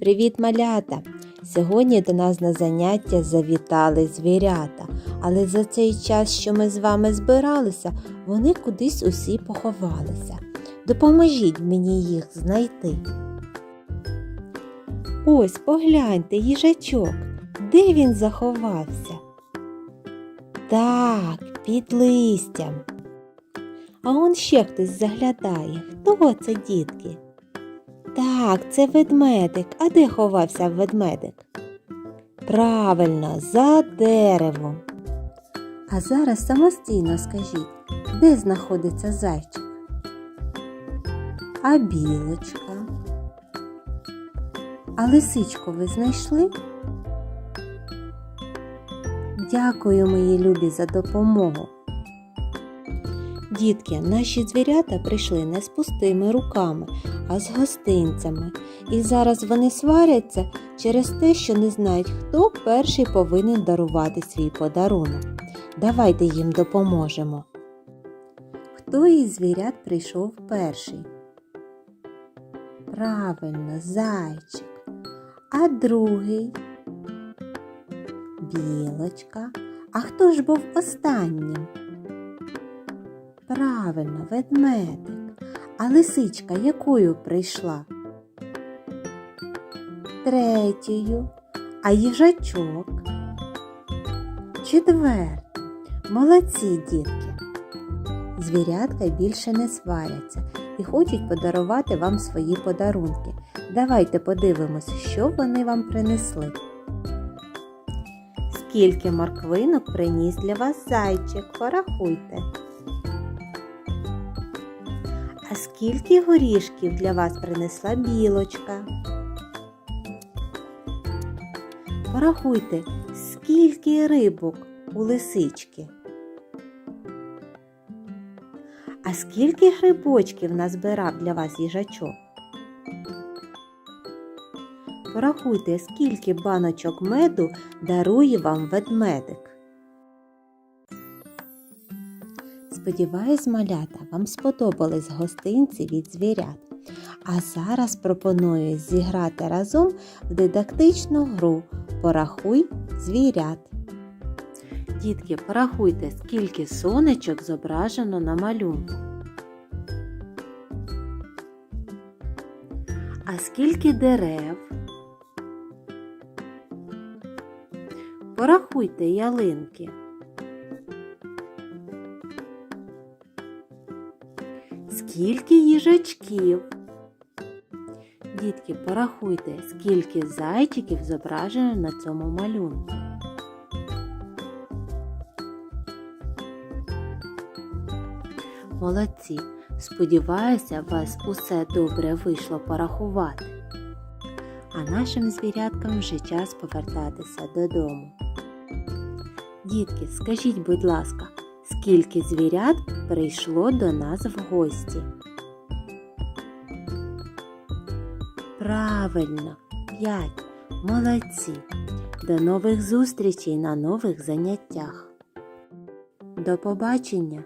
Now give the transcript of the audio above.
Привіт, малята! Сьогодні до нас на заняття завітали звірята, але за цей час, що ми з вами збиралися, вони кудись усі поховалися. Допоможіть мені їх знайти. Ось погляньте, їжачок, де він заховався? Так, під листям. А он ще хтось заглядає. Хто це, дітки? Так, це ведмедик. А де ховався ведмедик? Правильно, за деревом. А зараз самостійно скажіть, де знаходиться зайчик? А білочка? А лисичку ви знайшли? Дякую, мої любі, за допомогу. Дітки, наші звірята прийшли не з пустими руками, а з гостинцями. І зараз вони сваряться через те, що не знають, хто перший повинен дарувати свій подарунок. Давайте їм допоможемо. Хто із звірят прийшов перший? Правильно, зайчик. А другий? Білочка. А хто ж був останнім? Правильно, ведмедик. А лисичка якою прийшла? Третьою. А їжачок? Четвертою. Молодці, дітки. Звірятка більше не сваряться і хочуть подарувати вам свої подарунки. Давайте подивимось, що вони вам принесли. Скільки морквинок приніс для вас зайчик? Порахуйте. А скільки горішків для вас принесла білочка? Порахуйте, скільки рибок у лисички. А скільки грибочків назбирав для вас їжачок? Порахуйте, скільки баночок меду дарує вам ведмедик. Сподіваюсь, малята, вам сподобались гостинці від звірят. А зараз пропоную зіграти разом в дидактичну гру Порахуй звірят. Дітки, порахуйте, скільки сонечок зображено на малюнку. А скільки дерев? Порахуйте ялинки. Скільки їжачків? Дітки, порахуйте, скільки зайчиків зображено на цьому малюнку. Молодці! Сподіваюся, вас усе добре вийшло порахувати. А нашим звіряткам вже час повертатися додому. Дітки, скажіть, будь ласка, скільки звірят прийшло до нас в гості? Правильно, п'ять. Молодці. До нових зустрічей на нових заняттях. До побачення!